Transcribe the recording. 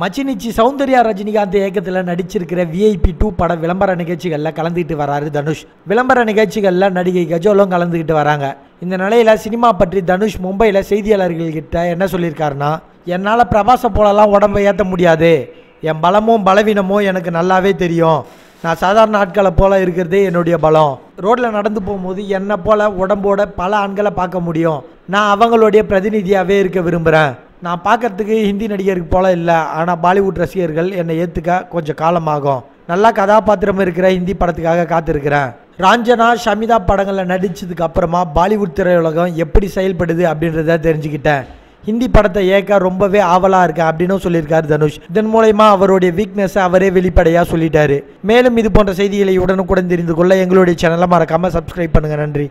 மச்சினிச்சி சௌந்தர்யா ரஜினிகாந்த் இயக்கத்தில் நடிச்சிருக்கிற VIP two பட விளம்பர நிகழ்ச்சிகளில் கலந்துக்கிட்டு வராரு தனுஷ். விளம்பர நிகழ்ச்சிகளில் நடிகை கஜோலும் கலந்துக்கிட்டு வராங்க. இந்த நிலையில் சினிமா பற்றி தனுஷ் மும்பையில் செய்தியாளர்கள்கிட்ட என்ன சொல்லியிருக்காருன்னா என்னால் பிரபாச போலலாம் உடம்பை ஏற்ற முடியாது. என் பலமும் பலவீனமும் எனக்கு நல்லாவே தெரியும். நான் சாதாரண ஆட்களை போல இருக்கிறதே என்னுடைய பலம். ரோட்டில் நடந்து போகும்போது என்னை போல உடம்போட பல ஆண்களை பார்க்க முடியும். நான் அவங்களுடைய பிரதிநிதியாகவே இருக்க விரும்புகிறேன் நான் பார்க்கறதுக்கு ஹிந்தி நடிகருக்கு போல இல்லை ஆனால் பாலிவுட் ரசிகர்கள் என்னை ஏற்றுக்க கொஞ்சம் காலமாகும். நல்லா கதாபாத்திரம் இருக்கிற ஹிந்தி படத்துக்காக காத்திருக்கிறேன். ராஞ்சனா ஷமிதா படங்களில் நடித்ததுக்கு அப்புறமா பாலிவுட் திரையுலகம் எப்படி செயல்படுது அப்படின்றத தெரிஞ்சுக்கிட்டேன். ஹிந்தி படத்தை ஏற்க ரொம்பவே ஆவலாக இருக்கேன் அப்படின்னு சொல்லியிருக்காரு தனுஷ். இதன் மூலயமா அவருடைய வீக்னஸை அவரே வெளிப்படையாக சொல்லிட்டாரு. மேலும் இது போன்ற செய்திகளை உடனுக்குடன் தெரிந்து கொள்ள எங்களுடைய சேனலை மறக்காமல் சப்ஸ்கிரைப் பண்ணுங்கள் நன்றி.